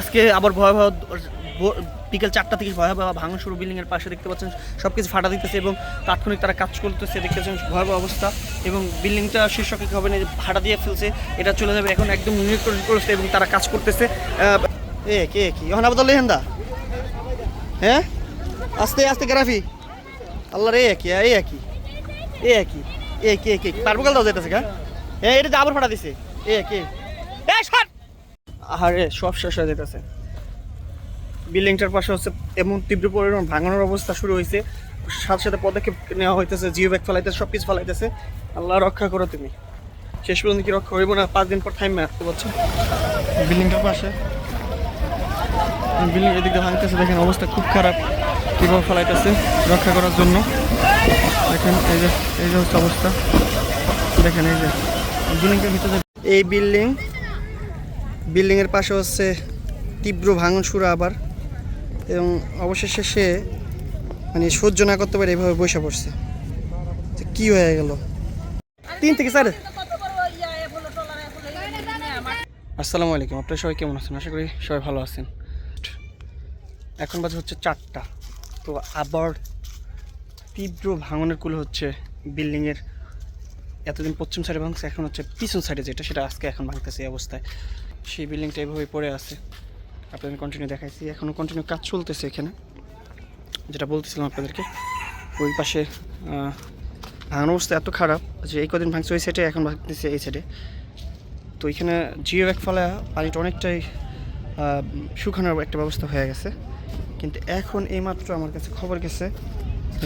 আজকে আবার ভয়াবহ বিকেল চারটা থেকে ভয়াবহ ভাঙন শুরু বিল্ডিংয়ের পাশে দেখতে পাচ্ছেন সব কিছু ফাটা দিতেছে এবং তাৎক্ষণিক তারা কাজ করতেছে, দেখতেছেন ভয়াবহ অবস্থা এবং বিল্ডিংটা শীর্ষকে হবে না ভাড়া দিয়ে ফেলছে, এটা চলে যাবে এখন একদম করেছে এবং তারা কাজ করতেছে। এ, কে, কি? এখন আবার লেহেন্দা? হ্যাঁ? আস্তে আস্তে গ্রাফি। আল্লাহ রে, একই, এ একই। এ একই। এ, কে কে পারব কাল দাও যেতেছে এ, এটা আবার ফাটা দিছে। এ, কে? এ, সর! আরে সব শেষ হয়ে যেতেছে বিল্ডিংটার পাশে হচ্ছে এমন তীব্র পরিমাণ ভাঙানোর অবস্থা শুরু হয়েছে সাথে সাথে পদক্ষেপ নেওয়া হইতেছে জিও ব্যাগ ফেলাইতেছে, সব কিছু ফেলাইতেছে। আল্লাহ রক্ষা করো তুমি। শেষ পর্যন্ত কি রক্ষা হইব না, পাঁচ দিন পর টাইম আসতে পারছ। বিল্ডিংটার পাশে। বিল্ডিং এদিক ভাঙতেছে, দেখেন অবস্থা খুব খারাপ। কীভাবে ফেলাইতেছে, রক্ষা করার জন্য। দেখেন, এই যে এই যে হচ্ছে অবস্থা। দেখেন, এই যে, বিল্ডিংটার ভিতরে এই বিল্ডিং বিল্ডিংয়ের পাশে হচ্ছে তীব্র ভাঙন শুরু আবার এবং অবশেষে সে মানে সহ্য না করতে পারে এভাবে বসে পড়ছে। কি হয়ে গেল? তিন থেকে স্যার আসসালামু আলাইকুম, আপনারা সবাই কেমন আছেন? আশা করি সবাই ভালো আছেন। এখন বাজে হচ্ছে চারটা। তো আবার তীব্র ভাঙনের কুলে হচ্ছে বিল্ডিংয়ের এতদিন পশ্চিম সাইডে ভাঙছে, এখন হচ্ছে পিছন সাইডে যেটা, সেটা আজকে এখন ভাঙতেছে এই অবস্থায়। সেই বিল্ডিংটা এভাবে পড়ে আছে। আপনাদের কন্টিনিউ দেখাইছি। এখনও কন্টিনিউ কাজ চলতেছে এখানে। যেটা বলতেছিলাম আপনাদেরকে ওই পাশে আহ, ভাঙানোর অবস্থা এত খারাপ যে এই কদিন ভাঙছে ওই সাইডে এখন ভাঙতেছে এই সাইডে তো এখানে জিও এক ফলে পানিটা অনেকটাই শুকানোর একটা ব্যবস্থা হয়ে গেছে। কিন্তু এখন এইমাত্র আমার কাছে খবর গেছে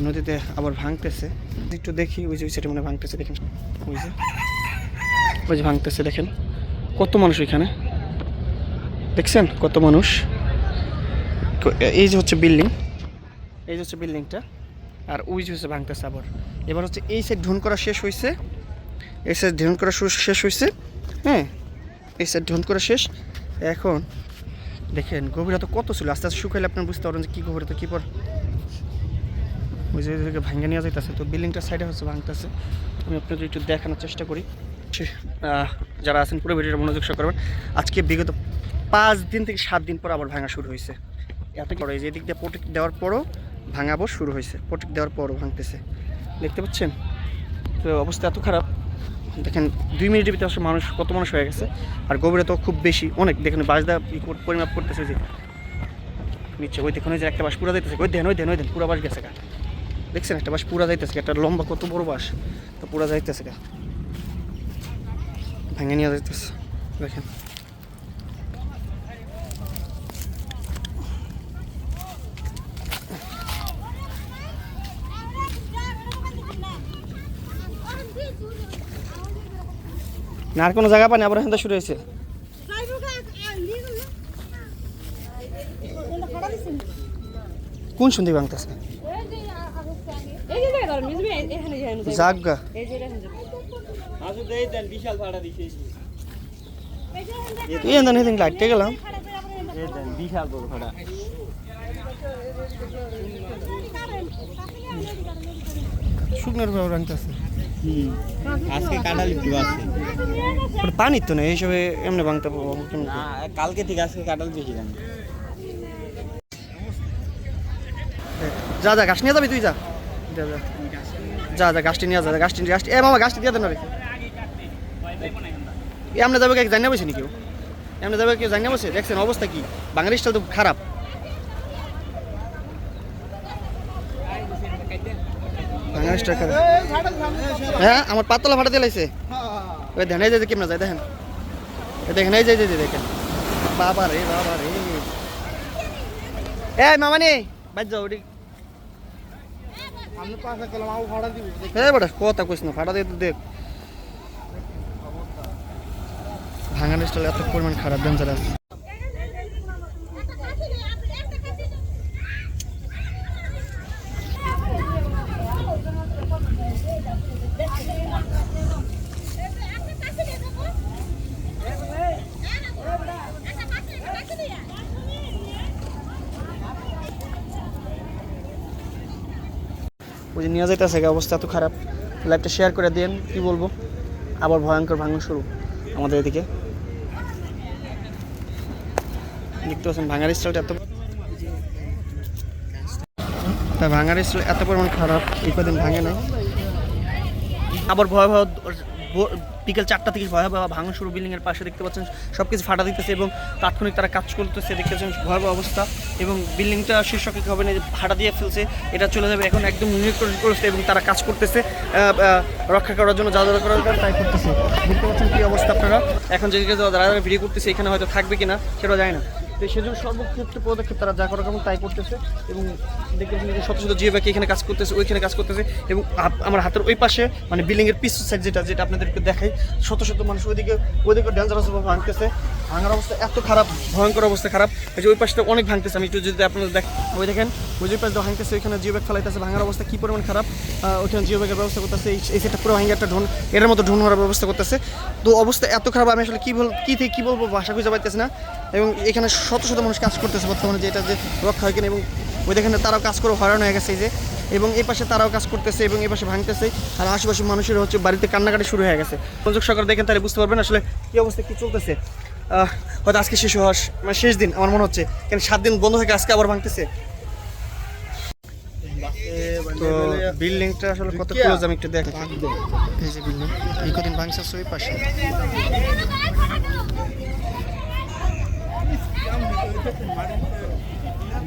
নদীতে আবার ভাঙতেছে। একটু দেখি ওই যে ওই সাইডে মানে ভাঙতেছে দেখেন। ওই যে ওই যে ভাঙতেছে দেখেন। কত মানুষ ওইখানে? দেখছেন কত মানুষ? এই যে হচ্ছে বিল্ডিং। এই যে হচ্ছে বিল্ডিংটা, আর ওই যে হচ্ছে ভাঙতেছে আবার এবার হচ্ছে এই সাইড ঢুন করা শেষ হয়েছে এই সাইড ঢুন করা শেষ হয়েছে হ্যাঁ এই সাইড ঢুন করা শেষ। এখন দেখেন, গভীরতা কত ছিল? আস্তে আস্তে শুকাইলে আপনার বুঝতে পারবেন যে কী গভীরতা, কী পর ওই যে ভাঙে নেওয়া যাইতেছে। তো বিল্ডিংটার সাইডে হচ্ছে ভাঙতেছে। আমি আপনাদের একটু দেখানোর চেষ্টা করি। যারা আছেন পুরো ভিডিওটা মনোযোগ করবেন। আজকে বিগত পাঁচ দিন থেকে সাত দিন পর আবার ভাঙা শুরু হয়েছে। এত বড় এই যে এদিক দিয়ে প্রোটেক্ট দেওয়ার পরও ভাঙাবো শুরু হয়েছে। প্রোটেক্ট দেওয়ার পরও ভাঙতেছে। দেখতে পাচ্ছেন? তো অবস্থা এত খারাপ। দেখেন দুই মিনিটের ভিতরে আসলে মানুষ কত মানুষ হয়ে গেছে। আর গভীরতা খুব বেশি অনেক। দেখেন বাসদা পরিমাপ করতেছে ওই যে নিচ্ছে ওই দেখুন ওই যে একটা বাস পুরা যাইতেছে। ওই দেন ওই দেন ওই দেন পুরা বাস গেছে গা। দেখছেন একটা বাস পুরা যাইতেছে গা, একটা লম্বা কত বড় বাস তো পুরা যাইতেছে গা। ভেঙে নিয়ে যাইতেছে। দেখেন। না, আর কোনো জায়গা পানি আবার থেকে শুরু হয়েছে। কোন সন্ধি ভাঙতেছে? গেলাম বিশাল ভাড়া শুকনোর ভাবে ভাঙতেছে আজকে কাঁঠাল একটু আছে পানি তো নেই এইসবে এমনি ভাঙতে পারব না, কালকে থেকে আজকে কাঁঠাল বেশি যা যা গাছ নিয়ে যাবি তুই যা। যা যা। গাছটি নিয়ে যা গাছটি গাছটি এ মামা গাছটি দিয়ে দেন না রে এ আমরা যাবে কেউ জানিয়ে বসে নি কেউ এমনি যাবে কেউ জানিয়ে বসে? দেখছেন অবস্থা কি? বাঙালির স্টাইল তো খারাপ। খারাপ হ্যাঁ আমার পাতলা ফাটা দিয়ে লাইছে। ওই দেখেন এই যে কেমন যায় দেখেন। দেখেন এই যে এই যে, এই যে দেখেন। বাবা রে বাবা রে। এ মামা নে বাজ যাও ওটি কথা ফাটা দেখ স্টাইল এত পরিমাণ খারাপ ডেঞ্জারাস। ওই যাইতেছে অবস্থা এত খারাপ। লাইভটা শেয়ার করে দেন, কি বলব? আবার ভয়ঙ্কর ভাঙন শুরু আমাদের এদিকে। দেখতে পাচ্ছেন, ভাঙার স্টাইলটা এত ভাঙার স্টাইল এত পরিমাণ খারাপ, এই কদিন ভাঙে না আবার ভয় ভোর- বিকেল চারটা থেকে ভয়াবহ ভাঙন শুরু বিল্ডিংয়ের পাশে দেখতে পাচ্ছেন সব কিছু ফাটা দিতেছে এবং তাৎক্ষণিক তারা কাজ করতেছে, দেখতে পাচ্ছেন ভয়াবহ অবস্থা এবং বিল্ডিংটা শীর্ষকে হবে না যে ফাটা দিয়ে ফেলছে, এটা চলে যাবে এখন একদম নিরীক্ষণ করেছে এবং তারা কাজ করতেছে রক্ষা করার জন্য, যা যা করার দরকার তাই করতেছে। দেখতে পাচ্ছেন কি অবস্থা আপনারা? এখন যারা যারা ভিডিও করতেছে, এখানে হয়তো থাকবে কিনা সেটা যায় না। তো সেজন্য সর্বক্ষেত্রে পদক্ষেপ তারা যা করার কেমন তাই করতেছে এবং যে শত শত জিও ব্যাকি এখানে কাজ করতেছে, ওইখানে কাজ করতেছে এবং আমার হাতের ওই পাশে মানে বিল্ডিংয়ের পিস সাইড যেটা যেটা আপনাদেরকে দেখাই, শত শত মানুষ ওইদিকে ওইদিকে ডেঞ্জারাস ভাঙতেছে। ভাঙার অবস্থা এত খারাপ, ভয়ঙ্কর অবস্থা খারাপ। এই যে ওই পাশটা অনেক ভাঙতেছে, আমি একটু যদি আপনাদের দেখ ওই দেখেন, ওই যে পাশে ভাঙতেছে, ওইখানে জিও ব্যাগ ফেলাইতেছে, ভাঙার অবস্থা কি পরিমাণ খারাপ। ওইখানে জিও ব্যাগের ব্যবস্থা করতেছে, এই- সেটা পুরো ভাঙে একটা ঢোন এর মতো ঢোন হওয়ার ব্যবস্থা করতেছে। তো অবস্থা এত খারাপ, আমি আসলে কি বল কি থেকে কি বলব ভাষা খুঁজে পাইতেছি না। এবং এখানে শত শত মানুষ কাজ করতেছে বর্তমানে যে এটা যে রক্ষা হয় কিনা, এবং ওই দেখেন তারাও কাজ করে হয়রান হয়ে গেছে, এই যে। এবং এই পাশে তারাও কাজ করতেছে, এবং এই পাশে ভাঙতেছে, আর আশেপাশে মানুষের হচ্ছে বাড়িতে কান্নাকাটি শুরু হয়ে গেছে। মনোযোগ সরকার দেখেন, তাহলে বুঝতে পারবেন আসলে কি অবস্থা, কি চলতেছে। হয়তো আজকে শেষ হওয়ার মানে শেষ দিন আমার মনে হচ্ছে। কেন সাত দিন বন্ধ হয়ে আজকে আবার ভাঙতেছে? তো বিল্ডিংটা আসলে কত ক্লোজ আমি একটু দেখ এই যে বিল্ডিং এই কদিন ভাঙছে ওই পাশে।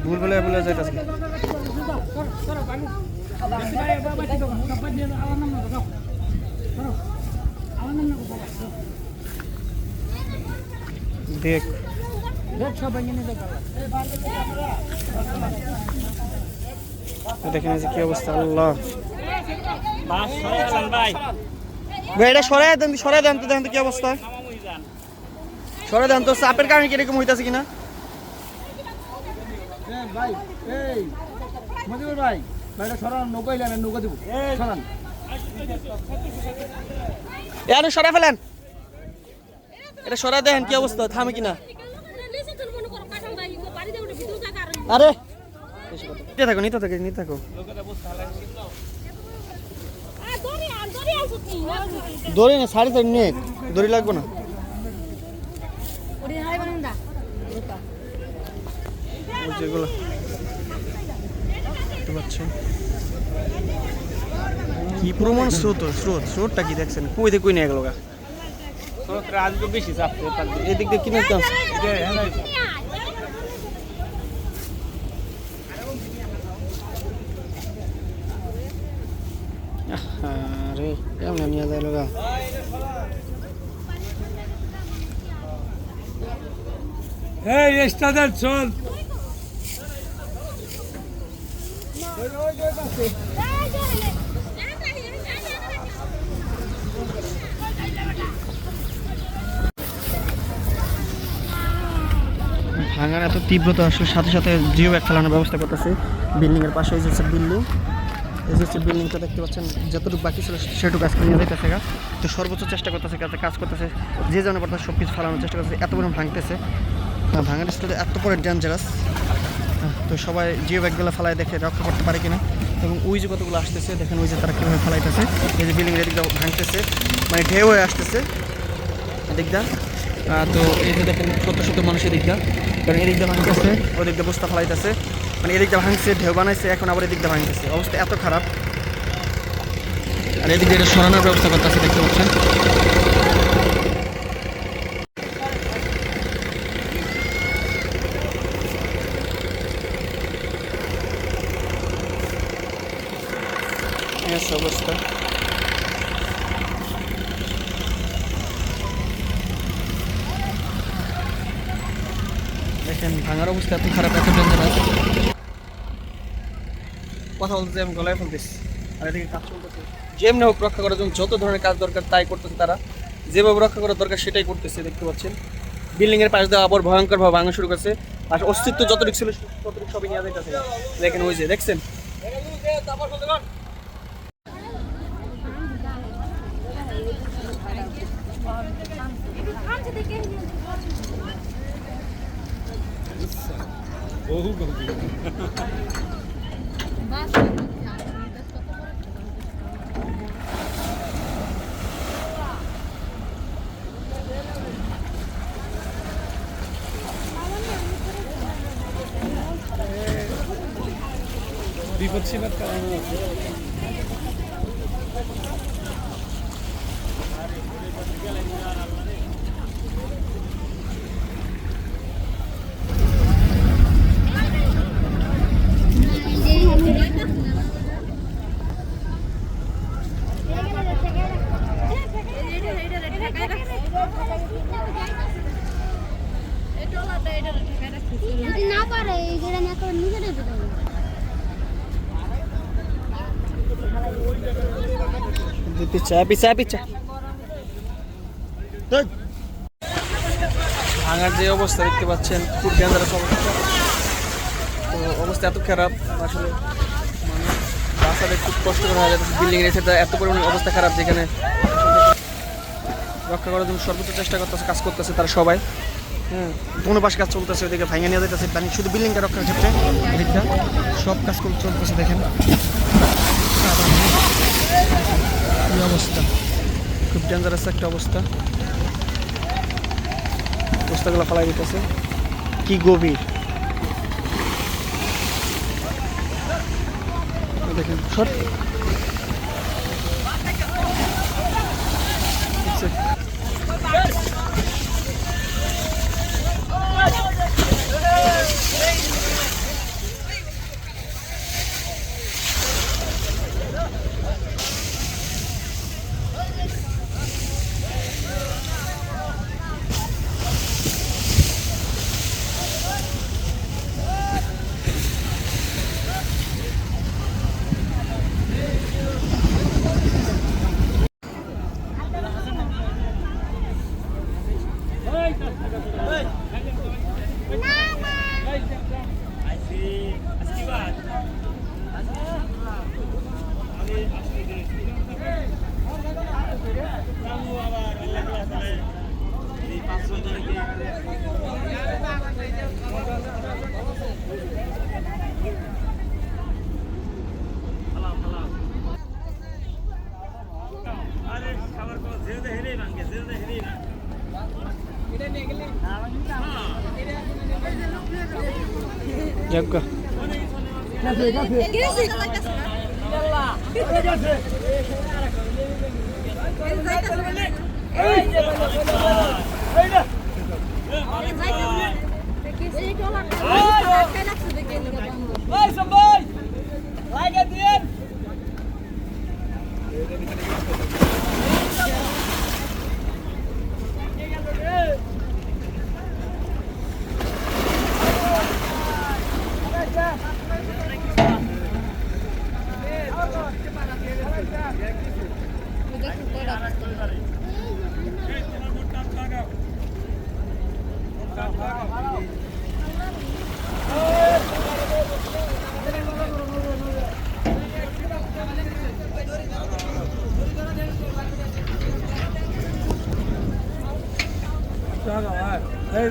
ভুল বলে যাইতেছে। যে কি অবস্থা আল্লাহ বাস সরে গেলেন ভাই ভাই, এটা সরাই দেন সরাই দেন তো, দেখেন তো কি অবস্থা। সরাই দেন তো চাপের কারণে কীরকম হইতাছে কিনা? ভাই ভাই ভাইটা সরান নৌকা ইলেন নৌকা দিব সরান এ আরে সরাই ফেলেন। এটা সরা দেখেন কি অবস্থা, থামে কিনা? আরে! নিতে থাকো নিতে থাকো নিতে থাকো। দড়ি না সাড়ে চার নেক দড়ি লাগবো না। যেগুলো দেখতে কি প্রমাণ স্রোত স্রোত, স্রোতটা কি দেখছেন? কই দিয়ে কই নিয়ে গেল আজকে বেশি দিকে। এদিক দিয়ে কিনে কাজ আরে কেমন নিয়ে যায় লগা এই স্টাদের চল ভাঙার এত তীব্রতা আসলে সাথে সাথে জিও ব্যাগ ফেলানোর ব্যবস্থা করতেছে। বিল্ডিং এর পাশে এই যে বিল্ডিং এই যে বিল্ডিংটা দেখতে পাচ্ছেন যতটুকু বাকি ছিল সেটুকু আজকে নিয়ে যাইতেছে গা। তো সর্বোচ্চ চেষ্টা করতেছে কাজে কাজ করতেছে যে জানে করতেছে সব কিছু ফেলানোর চেষ্টা করতেছে এত পরিমাণ ভাঙতেছে। ভাঙার স্টাইলে এত পরে ডেঞ্জারাস তো সবাই জিও ব্যাগগুলো ফেলায় দেখে রক্ষা করতে পারে কিনা। এবং ওই যে কতগুলো আসতেছে দেখেন ওই যে তারা কীভাবে ফেলাইতেছে। এই যে বিল্ডিং এদিকটা ভাঙতেছে মানে ঢেউ হয়ে আসতেছে। আহ, তো এই যে দেখেন শত শত মানুষের দিকটা কারণ এদিকটা ভাঙতেছে ওদিকটা বস্তা ফেলাইতেছে। মানে এদিকটা ভাঙছে ঢেউ বানাইছে এখন আবার এদিকটা ভাঙতেছে। অবস্থা এত খারাপ। আর এদিকে এটা সরানোর ব্যবস্থা করতেছে দেখতে পাচ্ছেন। দেখেন, ভাঙার অবস্থা এত খারাপ, এত ডেঞ্জারাস। কথা বলতে আমি গলায় ফেলতেছি। আর এদিকে কাজ চলতেছে। যেমনি হোক, রক্ষা করার জন্য যত ধরনের কাজ দরকার, তাই করতেছে তারা। যেভাবে রক্ষা করা দরকার, সেটাই করতেছে, দেখতে পাচ্ছেন। বিল্ডিংয়ের পাশ দিয়ে আবার ভয়ঙ্করভাবে ভাঙা শুরু করছে। আর অস্তিত্ব যতটুক ছিল, ততটুক সবই নিয়ে কাছে দেখেন ওই যে, দেখছেন? দেখেন Богу голубів. विपक्षी मत करा পিচ্ছা পিচ্ছা পিচ্ছা ভাঙার যে অবস্থা দেখতে পাচ্ছেন, খুব ডেঞ্জারাস অবস্থা। তো অবস্থা এত খারাপ, আসলে বাচ্চাদের খুব কষ্ট হয়ে যাচ্ছে বিল্ডিং এর সেটা এত পরিমাণে অবস্থা খারাপ যেখানে রক্ষা করার জন্য সর্বোচ্চ চেষ্টা করতেছে, কাজ করতেছে তারা সবাই। হ্যাঁ দোনো পাশে কাজ চলতেছে ওদিকে ভাঙে নিয়ে যেতেছে মানে শুধু বিল্ডিংটা রক্ষার ক্ষেত্রে সব কাজ চলতেছে, দেখেন। কি অবস্থা। খুব ডেঞ্জারাস একটা অবস্থা। অবস্থাগুলো ফালাই দিতেছে। কি গভীর। এই দেখেন সর যাজ্ঞা এই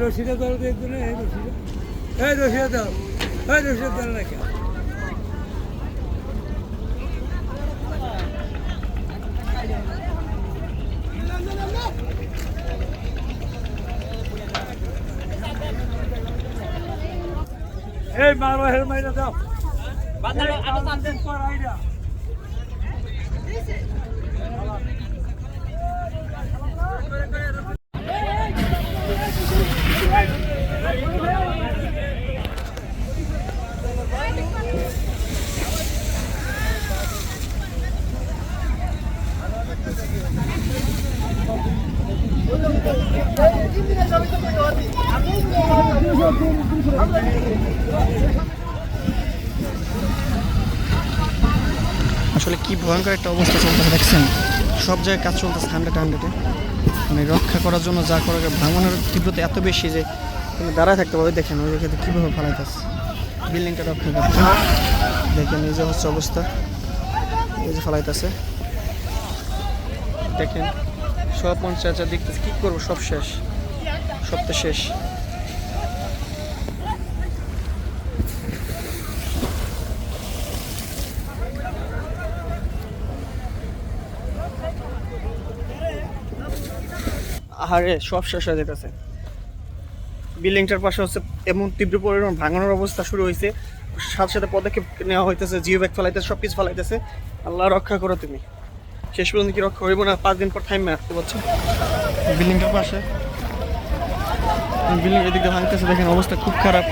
রশিটা ধরো তো একটু এই রশিটা এই রশিটা দাও এই রশিটা ধরে রাখে এই মারো হের মাইরা দাও। পর আইডা আসলে কি ভয়ঙ্কর একটা অবস্থা চলতেছে, দেখছেন? সব জায়গায় কাজ চলতেছে হান্ড্রেড, হান্ড্রেডে মানে রক্ষা করার জন্য যা করা ভাঙনের তীব্রতা এত বেশি যে দাঁড়ায় থাকতে পারবে দেখেন, ওই জায়গাতে কীভাবে ফালাইতেছে বিল্ডিংটা রক্ষা করতে দেখেন, এই যে হচ্ছে অবস্থা। এই যে ফালাইতেছে দেখেন, সব পঞ্চায়েত দেখতেছে, কী করব, সব শেষ। সব তো শেষ। আহারে, সব শেষ হয়ে যেতেছে। বিল্ডিংটার পাশে হচ্ছে এমন তীব্র পরিমাণ ভাঙানোর অবস্থা শুরু হয়েছে। সাথে সাথে পদক্ষেপ নেওয়া হইতেছে জিও ব্যাগ ফেলাইতেছে সব কিছু ফেলাইতেছে। আল্লাহ রক্ষা করো তুমি। শেষ পর্যন্ত কি রক্ষা হইব না? পাঁচ দিন পর টাইম আসতে পারছ বিল্ডিংটার পাশে। বিল্ডিং এদিক দিয়ে ভাঙতেছে, দেখেন অবস্থা খুব খারাপ।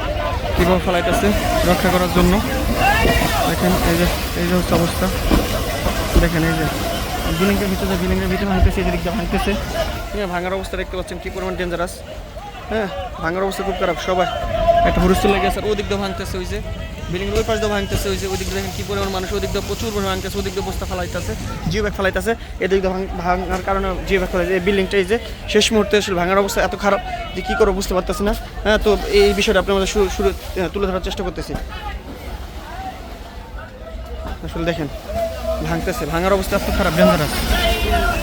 কীভাবে ফেলাইতেছে, রক্ষা করার জন্য। দেখেন, এই যে এই যে হচ্ছে অবস্থা। দেখেন, এই যে। বিল্ডিংয়ের ভিতরে বিল্ডিংয়ের ভিতরে ভাঙতেছে এদিক দিয়ে ভাঙতেছে। ভাঙার অবস্থা দেখতে পাচ্ছেন, কী পরিমাণ ডেঞ্জারাস হ্যাঁ ভাঙার অবস্থা খুব খারাপ, সবাই। একটা হুরুস্তুল লেগে আছে ওদিক দিয়ে ভাঙতেছে, ওই যে। বিল্ডিং ওই পাশ দিয়ে ভাঙতেছে, ওই যে ওদিক দেখেন কী পরিমাণ মানুষ, ওদিক দিয়ে প্রচুর ভাঙতেছে, ওদিক দিয়ে বস্তা ফেলাইতেছে জিও ব্যাগ ফেলাইতেছে। এদিক দিয়ে ভাঙ- ভাঙার কারণে জিও ব্যাগ ফেলাইছে এই বিল্ডিংটা এই যে শেষ মুহূর্তে আসলে ভাঙার অবস্থা এত খারাপ যে কী করব বুঝতে পারতেছি না। হ্যাঁ তো এই বিষয়টা আপনার মধ্যে শুরু শুরু তুলে ধরার চেষ্টা করতেছি। আসলে দেখেন, ভাঙতেছে, ভাঙার অবস্থা এত খারাপ, ডেঞ্জারাস।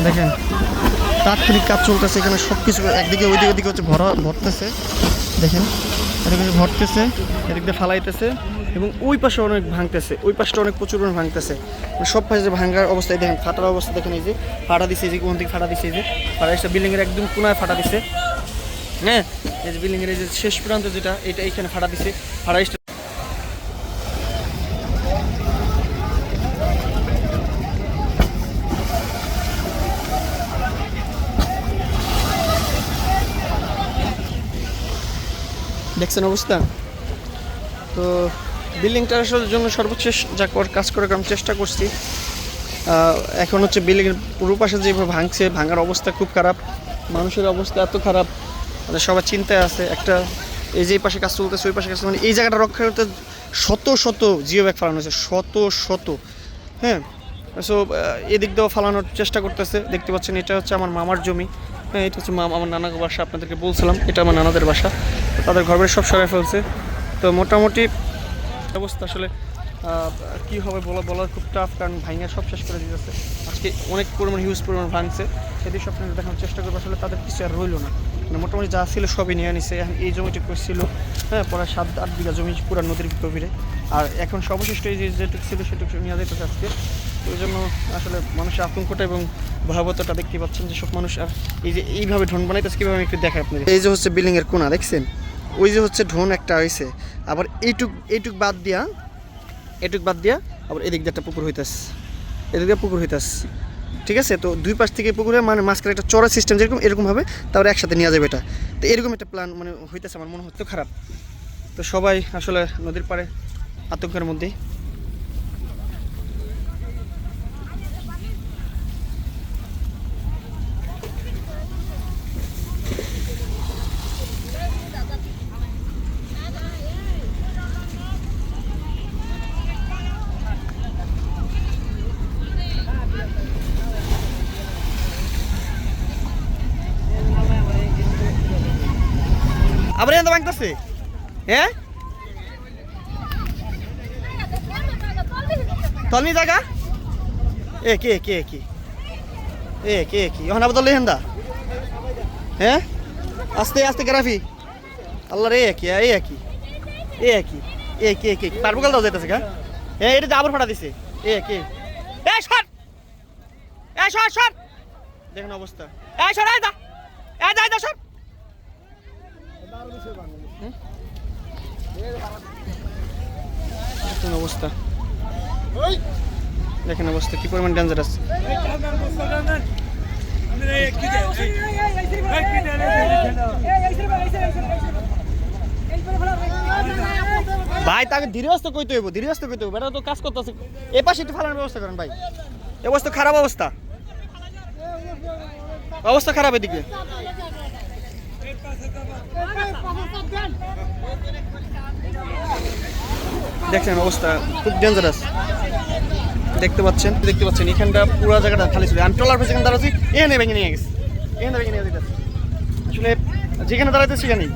দেখেন, তাৎক্ষণিক কাজ চলতেছে এখানে সব কিছু একদিকে, ওইদিকে ওইদিকে হচ্ছে ভরা, ভরতেছে। দেখেন, এদিকে ভরতেছে, এদিক দিয়ে ফালাইতেছে। এবং ওই পাশে অনেক ভাঙতেছে, ওই পাশটা অনেক প্রচুর ভাঙতেছে। মানে সব পাশে ভাঙার অবস্থায় দেখেন, ফাটার অবস্থা দেখেন এই যে, ফাটা দিছে যে, কোন দিকে ফাটা দিছে যে, ফাটা এসে বিল্ডিংয়ের একদম কোনায় ফাটা দিছে। হ্যাঁ এই যে বিল্ডিংয়ের এই যে শেষ প্রান্ত যেটা, এটা এইখানে ফাটা দিছে, ফাটা দেখছেন অবস্থা? তো বিল্ডিংটার আসলে জন্য সর্বশেষ যা কর কাজ করে আমি চেষ্টা করছি। এখন হচ্ছে বিল্ডিংয়ের পুরো পাশে যেভাবে ভাঙছে, ভাঙার অবস্থা খুব খারাপ, মানুষের অবস্থা এত খারাপ মানে সবার চিন্তায় আছে। একটা এই যে পাশে কাজ চলতেছে, ওই পাশে কাজ মানে এই জায়গাটা রক্ষা করতে শত শত জিও ব্যাগ ফালানো হয়েছে, শত শত হ্যাঁ? সো এদিক দিয়েও ফালানোর চেষ্টা করতেছে। দেখতে পাচ্ছেন, এটা হচ্ছে আমার মামার জমি। হ্যাঁ এটা হচ্ছে মামা আমার নানার বাসা, আপনাদেরকে বলছিলাম, এটা আমার নানাদের বাসা। তাদের ঘর সব সরাই ফেলছে। তো মোটামুটি অবস্থা আসলে কি হবে বলা বলা খুব টাফ কারণ ভাঙা সব শেষ করে দিতেছে। আজকে অনেক পরিমাণ হিউজ পরিমাণ ভাঙছে। সেদিক সব দেখানোর চেষ্টা করব, আসলে তাদের কিছু আর রইল না। মানে মোটামুটি যা ছিল সবই নিয়ে নিছে। এখন এই জমিটা ছিল হ্যাঁ পরে সাত, আট বিঘা জমি পুরো নদীর গভীরে। আর এখন সর্বশেষ এই যেটুকু ছিল, সেটুকু নিয়ে যেতেছে আজকে। ওই জন্য আসলে মানুষের আতঙ্কটা এবং ভয়াবহতাটা দেখতে পাচ্ছেন যে সব মানুষ আর এই যে এইভাবে ঢোন বানাইতেছে, কীভাবে আমি একটু দেখাই আপনাদের। এই যে হচ্ছে বিল্ডিংয়ের কোনা, দেখছেন? ওই যে হচ্ছে ঢোন একটা হয়েছে আবার এইটুক এইটুক বাদ দিয়া এটুক বাদ দিয়া আবার এদিক দিয়ে একটা পুকুর হইতাস এদিক দিয়ে পুকুর হইতাস ঠিক আছে? তো দুই পাশ থেকে পুকুরে মানে মাঝখানে একটা চড়া সিস্টেম যেরকম এরকমভাবে তারপরে একসাথে নেওয়া যাবে এটা। তো এরকম একটা প্ল্যান মানে হইতেছে, আমার মনে হচ্ছে খারাপ। তো সবাই আসলে নদীর পাড়ে আতঙ্কের মধ্যেই আবার এখানে ভাঙতেছে হ্যাঁ তলনি জায়গা? এ কে কে, কি? এ কে, কি? ওখানে আবার হেন্দা হ্যাঁ আস্তে আস্তে গ্রাফি। আল্লাহ রে কি, এ কি? এ কি, এ কে কে? পারব কাল দাও যাইতেছে গা। এ এটা আবার ফাটা দিছে। এ কে? এ, সর! এ, সর সর! দেখেন অবস্থা। এ, সর, এই দা এ দা দা সর! অবস্থা। দেখেন অবস্থা, কি পরিমাণ ডেঞ্জারাস ভাই, তাকে ধীরে কইতে হইব ধীরে কইতে হইব। এটা তো কাজ করতেছে। এ পাশে একটু ফালানোর ব্যবস্থা করেন ভাই। অবস্থা খারাপ অবস্থা। অবস্থা খারাপ এদিকে। দেখছেন অবস্থা খুব ডেঞ্জারাস দেখতে পাচ্ছেন? দেখতে পাচ্ছেন, এখানটা পুরো জায়গাটা খালি ছিল। আমি টলার পেছনে দাঁড়াচ্ছি এখানে ভেঙে নিয়ে গেছে। এখানে ভেঙে নিয়ে আসলে যেখানে দাঁড়াইতে সেখানেই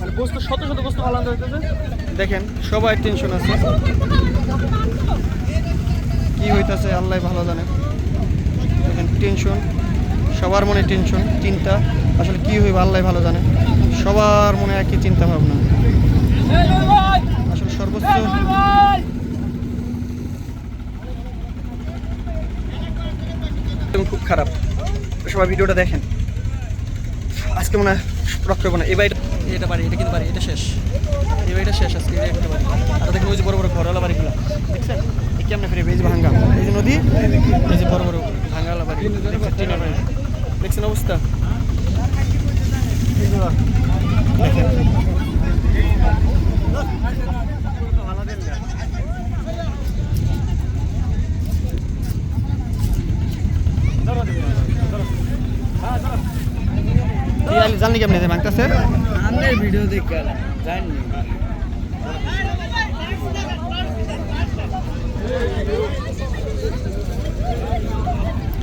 মানে বস্তু, শত শত বস্তু হইতেছে দেখেন, সবাই টেনশন আছে। কি হইতেছে, আল্লাহ ভালো জানে। দেখেন টেনশন সবার মনে টেনশন চিন্তা আসলে কি হইবে, আল্লাহ ভালো জানে। সবার মনে একই চিন্তা ভাবনা। সর্বোচ্চ খুব খারাপ। সবাই ভিডিওটা দেখেন। আজকে মনে হয় করব না। এই বাড়িটা এটা বাড়ি এটা কিন্তু বাড়ি এটা শেষ। এই বাড়িটা শেষ আজকে এই একটা বাড়ি। আর দেখেন ওই যে বড় বড় ঘরওয়ালা বাড়িগুলো। দেখছেন? এই কেমনে ফিরে এই যে ভাঙ্গা এই যে নদী এই যে বড় বড় ভাঙ্গাওয়ালা বাড়ি। দেখছেন? টিনের বাড়ি। দেখছেন অবস্থা? দেখেন কি আলি জানলি কেমনে যে ভাঙতেছে আমাদের ভিডিও দেখে জানি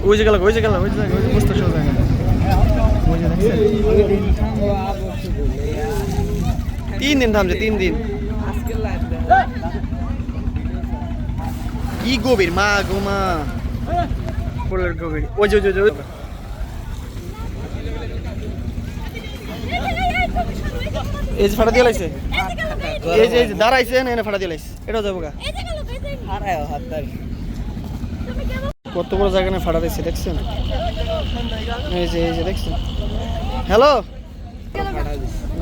ওই যে গেল ওই যে গেল ওই যে ওই যে বুঝতে শুরু জায়গা ওই যে তিন দিন থামছে তিন দিন। কি গভীর মা গো মা। ফুলের গভীর ওই যে। এই যে ফাটা দিয়ে লাইছে। এই যে এই যে, দাঁড়াইছে, এনে ফাটা দিয়ে লাইছে। এটাও যাব গা। কত বড় জায়গা না ফাটা দিচ্ছে দেখছেন? এই যে এই যে, দেখছেন? হ্যালো?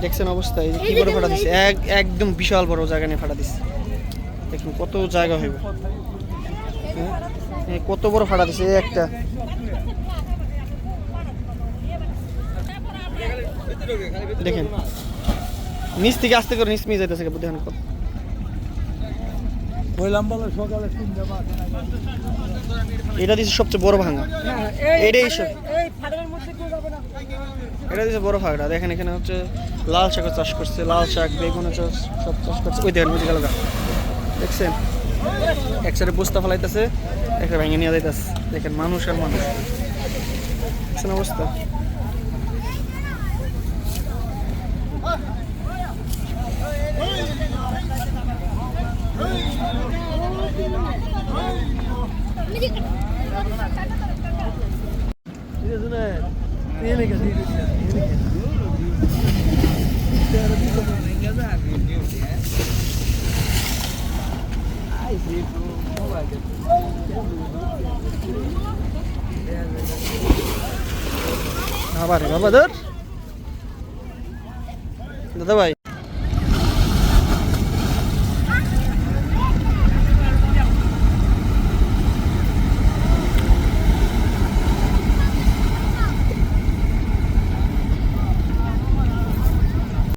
দেখছেন অবস্থা, এই যে কি বড় ফাটা দিচ্ছে এক, একদম বিশাল বড় জায়গা নিয়ে ফাটা দিচ্ছে দেখুন কত জায়গা হইব। কত বড় ফাটা এই একটা। দেখেন নিচ থেকে আসতে করে নিচ মিয়ে যাইতেছে দেখেন এটা দিচ্ছে সবচেয়ে বড় ভাঙা। এটাই সব এটা দিচ্ছে বড় ফাঁকড়া দেখেন এখানে হচ্ছে লাল শাকের চাষ করছে লাল শাক বেগুনের চাষ সব চাষ করছে। ওই দেখেন বুঝে গেল দেখছেন? এক সাইডে বস্তা ফেলাইতেছে একটা ভেঙে নিয়ে যাইতেছে দেখেন মানুষ আর মানুষ অবস্থা আবার বাবা দাদা ভাই